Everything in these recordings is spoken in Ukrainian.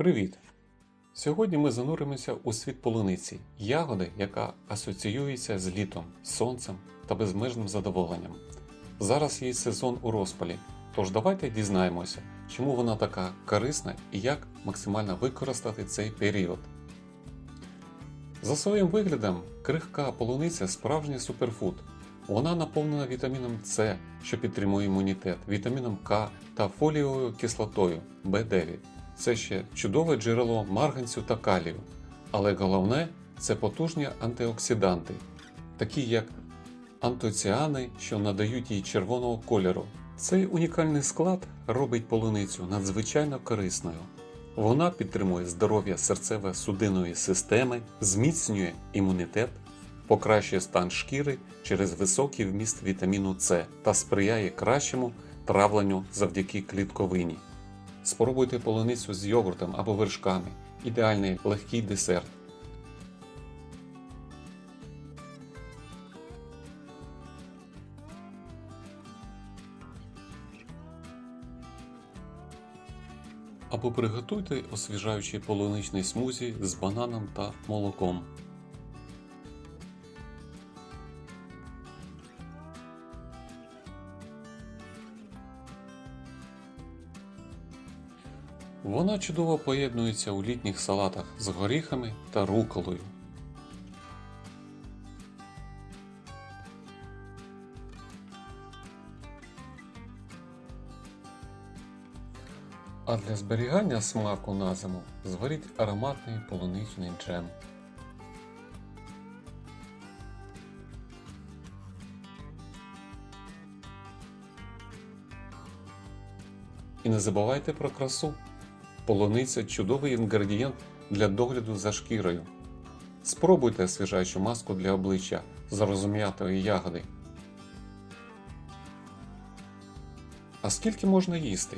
Привіт! Сьогодні ми зануримося у світ полуниці, ягоди, яка асоціюється з літом, сонцем та безмежним задоволенням. Зараз її сезон у розпалі, тож давайте дізнаємося, чому вона така корисна і як максимально використати цей період. За своїм виглядом, крихка полуниця справжній суперфуд. Вона наповнена вітаміном С, що підтримує імунітет, вітаміном К та фолієвою кислотою В9. Це ще чудове джерело марганцю та калію. Але головне це потужні антиоксиданти, такі як антоціани, що надають їй червоного кольору. Цей унікальний склад робить полуницю надзвичайно корисною. Вона підтримує здоров'я серцево-судинної системи, зміцнює імунітет, покращує стан шкіри через високий вміст вітаміну С та сприяє кращому травленню завдяки клітковині. Спробуйте полуницю з йогуртом або вершками. Ідеальний легкий десерт. Або приготуйте освіжаючий полуничний смузі з бананом та молоком. Вона чудово поєднується у літніх салатах з горіхами та руколою. А для зберігання смаку на зиму зваріть ароматний полуничний джем. І не забувайте про красу. Полуниця чудовий інгредієнт для догляду за шкірою. Спробуйте освіжаючу маску для обличчя з розум'ятої ягоди. А скільки можна їсти?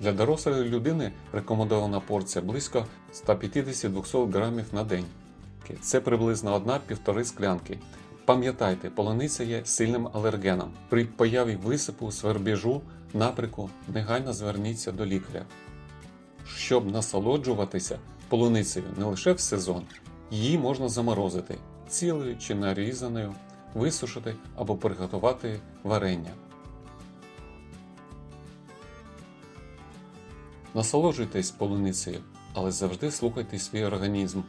Для дорослої людини рекомендована порція близько 150-200 грамів на день. Це приблизно 1-1,5 склянки. Пам'ятайте, полуниця є сильним алергеном. При появі висипу, свербіжу, наприку, негайно зверніться до лікаря. Щоб насолоджуватися полуницею не лише в сезон, її можна заморозити цілою чи нарізаною, висушити або приготувати варення. Насолоджуйтесь полуницею, але завжди слухайте свій організм.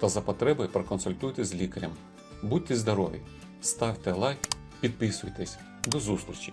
Та за потреби проконсультуйтесь з лікарем. Будьте здорові, ставте лайк, підписуйтесь. До зустрічі!